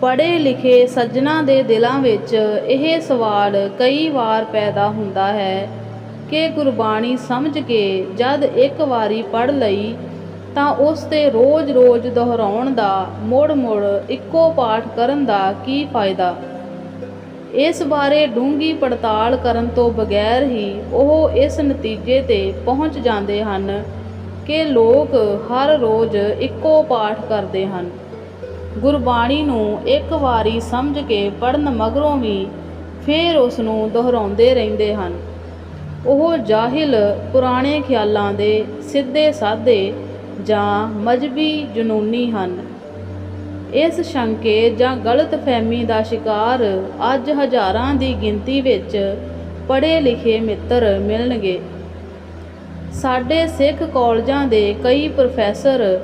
ਪੜ੍ਹੇ ਲਿਖੇ ਸੱਜਣਾ ਦੇ ਦਿਲਾਂ ਵਿੱਚ ਇਹ ਸਵਾਲ ਕਈ ਵਾਰ ਪੈਦਾ ਹੁੰਦਾ ਹੈ ਕਿ ਗੁਰਬਾਣੀ ਸਮਝ ਕੇ ਜਦ ਇੱਕ ਵਾਰੀ ਪੜ੍ਹ ਲਈ ਤਾਂ ਉਸ ਤੇ ਰੋਜ਼-ਰੋਜ਼ ਦੁਹਰਾਉਣ ਦਾ, ਮੁੜ-ਮੁੜ ਇੱਕੋ ਪਾਠ ਕਰਨ ਦਾ ਕੀ ਫਾਇਦਾ? ਇਸ ਬਾਰੇ ਡੂੰਘੀ ਪੜਤਾਲ ਕਰਨ ਤੋਂ ਬਗੈਰ ਹੀ ਉਹ ਇਸ ਨਤੀਜੇ ਤੇ ਪਹੁੰਚ ਜਾਂਦੇ ਹਨ ਕਿ ਲੋਕ ਹਰ ਰੋਜ਼ ਇੱਕੋ ਪਾਠ ਕਰਦੇ ਹਨ। ਗੁਰਬਾਣੀ ਨੂੰ ਇੱਕ ਵਾਰੀ ਸਮਝ ਕੇ ਪੜਨ ਮਗਰੋਂ ਵੀ ਫਿਰ ਉਸ ਨੂੰ ਦੁਹਰਾਉਂਦੇ ਰਹਿੰਦੇ ਹਨ। ਉਹ ਜਾਹਿਲ ਪੁਰਾਣੇ ਖਿਆਲਾਂ ਦੇ ਸਿੱਧੇ ਸਾਦੇ ਜਾਂ ਮਜਬੀ ਜਨੂਨੀ ਹਨ। ਇਸ ਸ਼ੰਕੇ ਜਾਂ ਗਲਤ ਫਹਿਮੀ ਦਾ ਸ਼ਿਕਾਰ ਅੱਜ ਹਜ਼ਾਰਾਂ ਦੀ ਗਿਣਤੀ ਵਿੱਚ ਪੜ੍ਹੇ ਲਿਖੇ ਮਿੱਤਰ ਮਿਲਣਗੇ। ਸਾਡੇ ਸਿੱਖ ਕਾਲਜਾਂ ਦੇ ਕਈ ਪ੍ਰੋਫੈਸਰ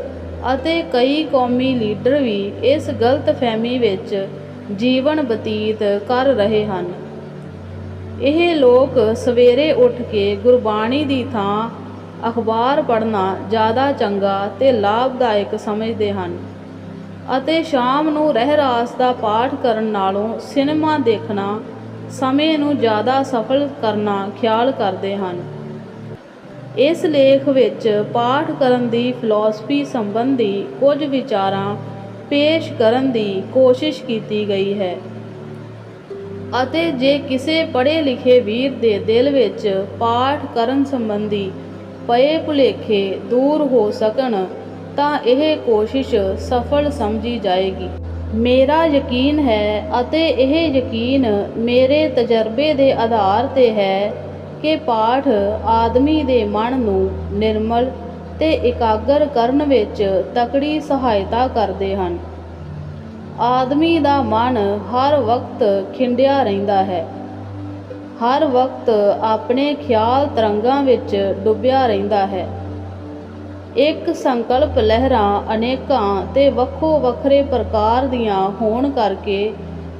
ਅਤੇ ਕਈ ਕੌਮੀ ਲੀਡਰ ਵੀ ਇਸ ਗਲਤ ਫਹਿਮੀ ਵਿੱਚ ਜੀਵਨ ਬਤੀਤ ਕਰ ਰਹੇ ਹਨ। ਇਹ ਲੋਕ ਸਵੇਰੇ ਉੱਠ ਕੇ ਗੁਰਬਾਣੀ ਦੀ ਥਾਂ ਅਖਬਾਰ ਪੜ੍ਹਨਾ ਜ਼ਿਆਦਾ ਚੰਗਾ ਤੇ ਲਾਭਦਾਇਕ ਸਮਝਦੇ ਹਨ ਅਤੇ ਸ਼ਾਮ ਨੂੰ ਰਹਿਰਾਸ ਦਾ ਪਾਠ ਕਰਨ ਨਾਲੋਂ ਸਿਨੇਮਾ ਦੇਖਣਾ ਸਮੇਂ ਨੂੰ ਜ਼ਿਆਦਾ ਸਫਲ ਕਰਨਾ ਖਿਆਲ ਕਰਦੇ ਹਨ। ਇਸ ਲੇਖ ਵਿੱਚ ਪਾਠ ਕਰਨ ਦੀ ਫਿਲਾਸਫੀ ਸੰਬੰਧੀ ਕੁਝ ਵਿਚਾਰਾਂ ਪੇਸ਼ ਕਰਨ ਦੀ ਕੋਸ਼ਿਸ਼ ਕੀਤੀ ਗਈ ਹੈ। ਅਤੇ ਜੇ ਕਿਸੇ ਪੜ੍ਹੇ ਲਿਖੇ ਵੀਰ ਦੇ ਦਿਲ ਵਿੱਚ ਪਾਠ ਕਰਨ ਸੰਬੰਧੀ ਪਏ ਭੁਲੇਖੇ ਦੂਰ ਹੋ ਸਕਣ, ਤਾਂ ਇਹ ਕੋਸ਼ਿਸ਼ ਸਫਲ ਸਮਝੀ ਜਾਏਗੀ। ਮੇਰਾ ਯਕੀਨ ਹੈ ਅਤੇ ਇਹ ਯਕੀਨ ਮੇਰੇ ਤਜਰਬੇ ਦੇ ਆਧਾਰ ਤੇ ਹੈ ਕਿ ਪਾਠ ਆਦਮੀ ਦੇ ਮਨ ਨੂੰ ਨਿਰਮਲ ਤੇ ਇਕਾਗਰ ਕਰਨ ਵਿੱਚ ਤਕੜੀ ਸਹਾਇਤਾ ਕਰਦੇ ਹਨ। ਆਦਮੀ ਦਾ ਮਨ ਹਰ ਵਕਤ ਖਿੰਡਿਆ ਰਹਿੰਦਾ ਹੈ। ਹਰ ਵਕਤ ਆਪਣੇ ਖਿਆਲ ਤਰੰਗਾਂ ਵਿੱਚ ਡੁੱਬਿਆ ਰਹਿੰਦਾ ਹੈ। ਇੱਕ ਸੰਕਲਪ ਲਹਿਰਾਂ ਅਨੇਕਾਂ ਤੇ ਵੱਖੋ ਵੱਖਰੇ ਪ੍ਰਕਾਰ ਦੀਆਂ ਹੋਣ ਕਰਕੇ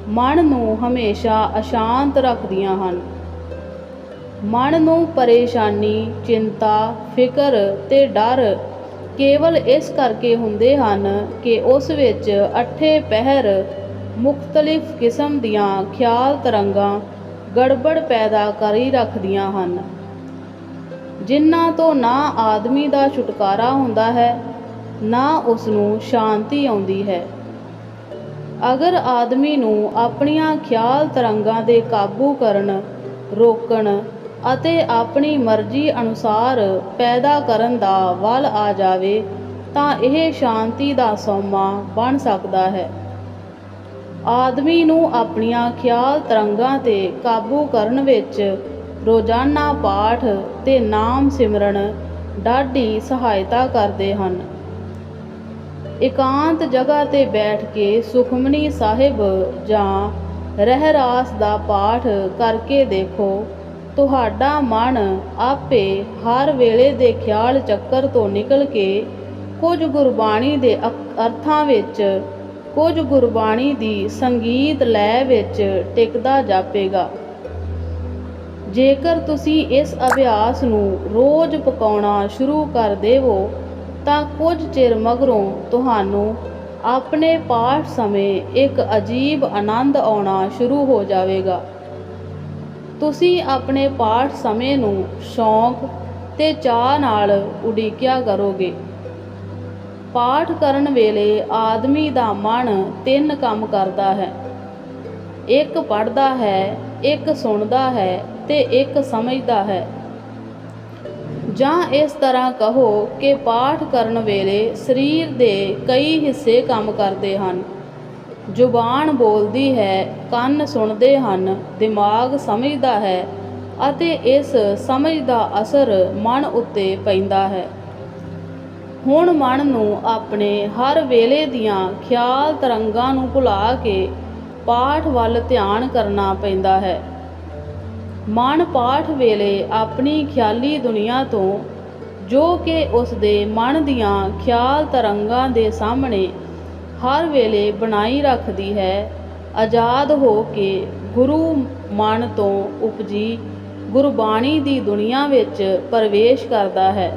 ਮਨ ਨੂੰ ਹਮੇਸ਼ਾ ਅਸ਼ਾਂਤ ਰੱਖਦੀਆਂ ਹਨ। ਮਨ ਨੂੰ ਪਰੇਸ਼ਾਨੀ, ਚਿੰਤਾ, ਫਿਕਰ ਤੇ ਡਰ ਕੇਵਲ ਇਸ ਕਰਕੇ ਹੁੰਦੇ ਹਨ ਕਿ ਉਸ ਵਿੱਚ ਅੱਠੇ ਪਹਿਰ ਮੁxtਲਿਫ ਕਿਸਮ ਦੀਆਂ ਖਿਆਲ ਤਰੰਗਾਂ ਗੜਬੜ ਪੈਦਾ ਕਰੀ ਰੱਖਦੀਆਂ ਹਨ। ਜਿਨ੍ਹਾਂ ਤੋਂ ਨਾ ਆਦਮੀ ਦਾ ਛੁਟਕਾਰਾ ਹੁੰਦਾ ਹੈ, ਨਾ ਉਸ ਨੂੰ ਸ਼ਾਂਤੀ ਆਉਂਦੀ ਹੈ। ਅਗਰ ਆਦਮੀ ਨੂੰ ਆਪਣੀਆਂ ਖਿਆਲ ਤਰੰਗਾਂ ਦੇ ਕਾਬੂ ਕਰਨ, ਰੋਕਣ ਅਤੇ ਆਪਣੀ ਮਰਜ਼ੀ ਅਨੁਸਾਰ ਪੈਦਾ ਕਰਨ ਦਾ ਵੱਲ ਆ ਜਾਵੇ, ਤਾਂ ਇਹ ਸ਼ਾਂਤੀ ਦਾ ਸੋਮਾ ਬਣ ਸਕਦਾ ਹੈ। ਆਦਮੀ ਨੂੰ ਆਪਣੀਆਂ ਖਿਆਲ ਤਰੰਗਾਂ ਤੇ ਕਾਬੂ ਕਰਨ ਵਿੱਚ ਰੋਜ਼ਾਨਾ ਪਾਠ ਤੇ ਨਾਮ ਸਿਮਰਨ ਡਾਢੀ ਸਹਾਇਤਾ ਕਰਦੇ ਹਨ। ਇਕਾਂਤ ਜਗ੍ਹਾ ਤੇ ਬੈਠ ਕੇ ਸੁਖਮਨੀ ਸਾਹਿਬ ਜਾਂ ਰਹਿਰਾਸ ਦਾ ਪਾਠ ਕਰਕੇ ਦੇਖੋ ਤੁਹਾਡਾ ਮਨ ਆਪੇ ਹਰ ਵੇਲੇ ਦੇ ਖਿਆਲ ਚੱਕਰ ਤੋਂ ਨਿਕਲ ਕੇ ਕੁਝ ਗੁਰਬਾਣੀ ਦੇ ਅਕ- ਅਰਥਾਂ ਵਿੱਚ, ਕੁਝ ਗੁਰਬਾਣੀ ਦੀ ਸੰਗੀਤ ਲੈ ਵਿੱਚ ਟਿਕਦਾ ਜਾਪੇਗਾ। ਜੇਕਰ ਤੁਸੀਂ ਇਸ ਅਭਿਆਸ ਨੂੰ ਰੋਜ਼ ਪਕਾਉਣਾ ਸ਼ੁਰੂ ਕਰ ਦੇਵੋ, ਤਾਂ ਕੁਝ ਚਿਰ ਮਗਰੋਂ ਤੁਹਾਨੂੰ ਆਪਣੇ ਪਾਠ ਸਮੇਂ ਇੱਕ ਅਜੀਬ ਆਨੰਦ ਆਉਣਾ ਸ਼ੁਰੂ ਹੋ ਜਾਵੇਗਾ। ਤੁਸੀਂ ਆਪਣੇ ਪਾਠ ਸਮੇਂ ਨੂੰ ਸ਼ੌਂਕ ਤੇ ਚਾਹ ਨਾਲ ਉਡੀਕਿਆ ਕਰੋਗੇ। ਪਾਠ ਕਰਨ ਵੇਲੇ ਆਦਮੀ ਦਾ ਮਨ ਤਿੰਨ ਕੰਮ ਕਰਦਾ ਹੈ। ਇੱਕ ਪੜ੍ਹਦਾ ਹੈ, ਇੱਕ ਸੁਣਦਾ ਹੈ ਤੇ ਇੱਕ ਸਮਝਦਾ ਹੈ। ਜਾਂ ਇਸ ਤਰ੍ਹਾਂ ਕਹੋ ਕਿ ਪਾਠ ਕਰਨ ਵੇਲੇ ਸਰੀਰ ਦੇ ਕਈ ਹਿੱਸੇ ਕੰਮ ਕਰਦੇ ਹਨ। ਜ਼ੁਬਾਨ ਬੋਲਦੀ ਹੈ, ਕੰਨ ਸੁਣਦੇ ਹਨ, ਦਿਮਾਗ ਸਮਝਦਾ ਹੈ ਅਤੇ ਇਸ ਸਮਝ ਦਾ ਅਸਰ ਮਨ ਉੱਤੇ ਪੈਂਦਾ ਹੈ। ਹੁਣ ਮਨ ਨੂੰ ਆਪਣੇ ਹਰ ਵੇਲੇ ਦੀਆਂ ਖਿਆਲ ਤਰੰਗਾਂ ਨੂੰ ਭੁਲਾ ਕੇ ਪਾਠ ਵੱਲ ਧਿਆਨ ਕਰਨਾ ਪੈਂਦਾ ਹੈ। ਮਨ ਪਾਠ ਵੇਲੇ ਆਪਣੀ ਖਿਆਲੀ ਦੁਨੀਆ ਤੋਂ ਜੋ ਕਿ ਉਸ ਦੇ ਮਨ ਦੀਆਂ ਖਿਆਲ ਤਰੰਗਾਂ ਦੇ ਸਾਹਮਣੇ ਹਰ ਵੇਲੇ ਬਣਾਈ ਰੱਖਦੀ ਹੈ। ਆਜ਼ਾਦ ਹੋ ਕੇ ਗੁਰੂ ਮਨ ਤੋਂ ਉਪਜੀ ਗੁਰਬਾਣੀ ਦੀ ਦੁਨੀਆ ਵਿੱਚ ਪ੍ਰਵੇਸ਼ ਕਰਦਾ ਹੈ।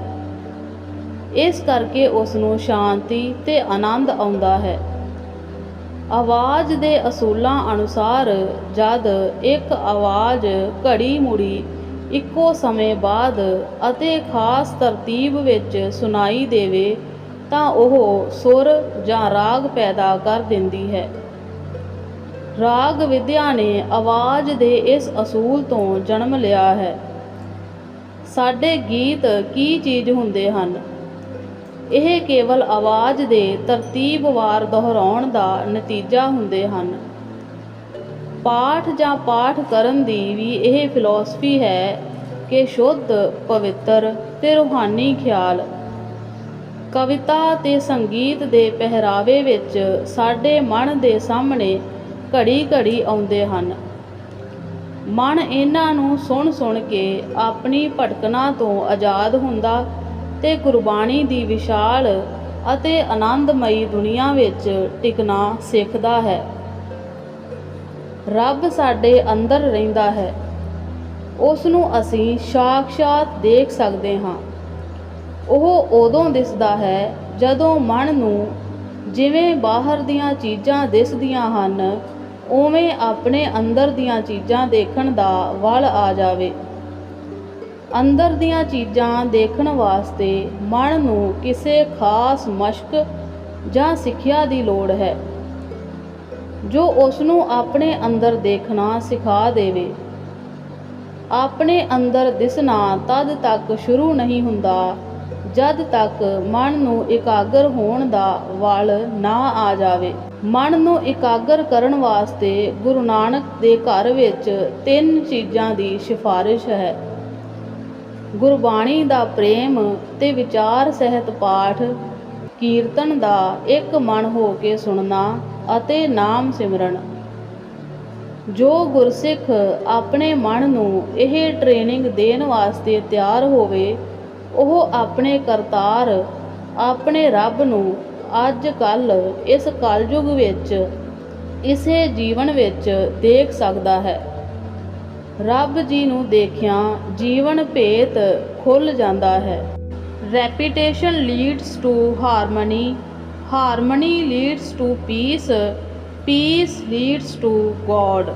ਇਸ ਕਰਕੇ ਉਸ ਨੂੰ ਸ਼ਾਂਤੀ ਤੇ ਆਨੰਦ ਆਉਂਦਾ ਹੈ। ਆਵਾਜ਼ ਦੇ ਅਸੂਲਾਂ ਅਨੁਸਾਰ ਜਦ ਇੱਕ ਆਵਾਜ਼ ਘੜੀ ਮੁੜੀ ਇੱਕੋ ਸਮੇਂ ਬਾਅਦ ਅਤੇ ਖਾਸ ਤਰਤੀਬ ਵਿੱਚ ਸੁਣਾਈ ਦੇਵੇ ਤਾਂ ਉਹ ਸੁਰ ਜਾਂ ਰਾਗ ਪੈਦਾ ਕਰ ਦਿੰਦੀ ਹੈ। ਰਾਗ ਵਿਦਿਆ ਨੇ ਆਵਾਜ਼ ਦੇ ਇਸ ਅਸੂਲ ਤੋਂ ਜਨਮ ਲਿਆ ਹੈ। ਸਾਡੇ ਗੀਤ ਕੀ ਚੀਜ਼ ਹੁੰਦੇ ਹਨ? ਇਹ ਕੇਵਲ ਆਵਾਜ਼ ਦੇ ਤਰਤੀਬਵਾਰ ਦੁਹਰਾਉਣ ਦਾ ਨਤੀਜਾ ਹੁੰਦੇ ਹਨ। ਪਾਠ ਜਾਂ ਪਾਠ ਕਰਨ ਦੀ ਵੀ ਇਹ ਫਿਲਾਸਫੀ ਹੈ ਕਿ ਸ਼ੁੱਧ, ਪਵਿੱਤਰ ਤੇ ਰੂਹਾਨੀ ਖਿਆਲ ਕਵਿਤਾ ਤੇ ਸੰਗੀਤ ਦੇ ਪਹਿਰਾਵੇ ਵਿੱਚ ਸਾਡੇ ਮਨ ਦੇ ਸਾਹਮਣੇ ਘੜੀ ਘੜੀ ਆਉਂਦੇ ਹਨ। ਮਨ ਇਹਨਾਂ ਨੂੰ ਸੁਣ ਸੁਣ ਕੇ ਆਪਣੀ ਭਟਕਣਾ ਤੋਂ ਆਜ਼ਾਦ ਹੁੰਦਾ ਤੇ ਗੁਰਬਾਣੀ ਦੀ ਵਿਸ਼ਾਲ ਅਤੇ ਆਨੰਦਮਈ ਦੁਨੀਆ ਵਿੱਚ ਟਿਕਣਾ ਸਿੱਖਦਾ ਹੈ। ਰੱਬ ਸਾਡੇ ਅੰਦਰ ਰਹਿੰਦਾ ਹੈ। ਉਸ ਨੂੰ ਅਸੀਂ ਸਾਖਸ਼ਾਤ ਦੇਖ ਸਕਦੇ ਹਾਂ। ਉਹ ਉਦੋਂ ਦਿਸਦਾ ਹੈ ਜਦੋਂ ਮਨ ਨੂੰ ਜਿਵੇਂ ਬਾਹਰ ਦੀਆਂ ਚੀਜ਼ਾਂ ਦਿਸਦੀਆਂ ਹਨ, ਉਵੇਂ ਆਪਣੇ ਅੰਦਰ ਦੀਆਂ ਚੀਜ਼ਾਂ ਦੇਖਣ ਦਾ ਵੱਲ ਆ ਜਾਵੇ। ਅੰਦਰ ਦੀਆਂ ਚੀਜ਼ਾਂ ਦੇਖਣ ਵਾਸਤੇ ਮਨ ਨੂੰ ਕਿਸੇ ਖਾਸ ਮਸ਼ਕ ਜਾਂ ਸਿੱਖਿਆ ਦੀ ਲੋੜ ਹੈ, ਜੋ ਉਸ ਨੂੰ ਆਪਣੇ ਅੰਦਰ ਦੇਖਣਾ ਸਿਖਾ ਦੇਵੇ। ਆਪਣੇ ਅੰਦਰ ਦਿਸਣਾ ਤਦ ਤੱਕ ਸ਼ੁਰੂ ਨਹੀਂ ਹੁੰਦਾ ਜਦ ਤੱਕ ਮਨ ਨੂੰ ਇਕਾਗਰ ਹੋਣ ਦਾ ਵੱਲ ਨਾ ਆ ਜਾਵੇ। ਮਨ ਨੂੰ ਇਕਾਗਰ ਕਰਨ ਵਾਸਤੇ ਗੁਰੂ ਨਾਨਕ ਦੇ ਘਰ ਵਿੱਚ ਤਿੰਨ ਚੀਜ਼ਾਂ ਦੀ ਸਿਫਾਰਿਸ਼ ਹੈ। ਗੁਰਬਾਣੀ ਦਾ ਪ੍ਰੇਮ ਤੇ ਵਿਚਾਰ ਸਹਿਤ ਪਾਠ, ਕੀਰਤਨ ਦਾ ਇੱਕ ਮਨ ਹੋ ਕੇ ਸੁਣਨਾ ਅਤੇ ਨਾਮ ਸਿਮਰਨ। ਜੋ ਗੁਰਸਿੱਖ ਆਪਣੇ ਮਨ ਨੂੰ ਇਹ ਟ੍ਰੇਨਿੰਗ ਦੇਣ ਵਾਸਤੇ ਤਿਆਰ ਹੋਵੇ ਉਹ ਆਪਣੇ ਕਰਤਾਰ, ਆਪਣੇ ਰੱਬ ਨੂੰ ਅੱਜ ਕੱਲ ਇਸ ਕਲਯੁਗ ਵਿੱਚ, ਇਸੇ ਜੀਵਨ ਵਿੱਚ ਦੇਖ ਸਕਦਾ ਹੈ। ਰੱਬ ਜੀ ਨੂੰ ਦੇਖਿਆ ਜੀਵਨ ਭੇਤ ਖੁੱਲ ਜਾਂਦਾ ਹੈ। Repetition leads to harmony harmony leads to peace peace leads to god